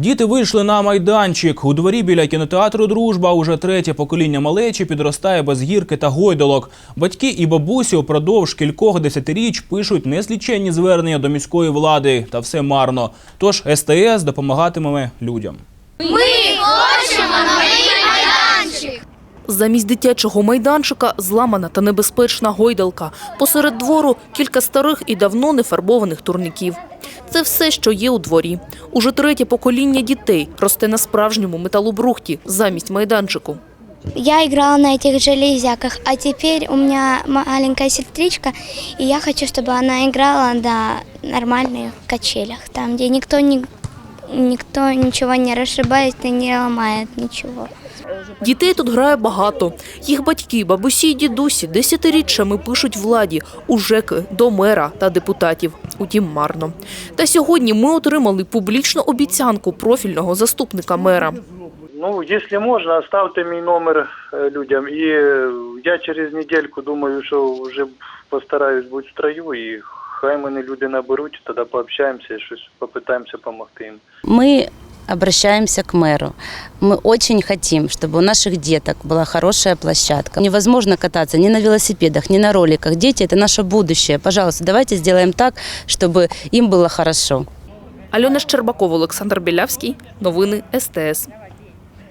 Діти вийшли на майданчик. У дворі біля кінотеатру Дружба уже третє покоління малечі підростає без гірки та гойдолок. Батьки і бабусі упродовж кількох десятиріч пишуть незліченні звернення до міської влади, та все марно. Тож СТС допомагатиме людям. Замість дитячого майданчика зламана та небезпечна гойдалка. Посеред двору кілька старих і давно не фарбованих турників. Це все, що є у дворі. Уже третє покоління дітей росте на справжньому металобрухті замість майданчику. Я играла на этих железяках, а теперь у меня маленькая сестричка, и я хочу, чтобы она играла на нормальных качелях, там, где никто, не, никто ничего не расшибает и не ломает ничего. Дітей тут грає багато. Їх батьки, бабусі й дідусі десятиріччями пишуть владі у ЖЕКи, до мера та депутатів. Утім, марно. Та сьогодні ми отримали публічну обіцянку профільного заступника мера. Ну, если можно, оставьте мій номер е, людям. І я через недельку думаю, що вже постараюсь бути в строю, і хай мене люди наберуть, тоді пообщаємося і щось попитаємося допомогти їм. Мы обращаемся к мэру. Мы очень хотим, чтобы у наших деток была хорошая площадка. Невозможно кататься ни на велосипедах, ни на роликах. Дети – это наше будущее. Пожалуйста, давайте сделаем так, чтобы им было хорошо. Альона Щербакова, Олександр Білявський. Новини СТС.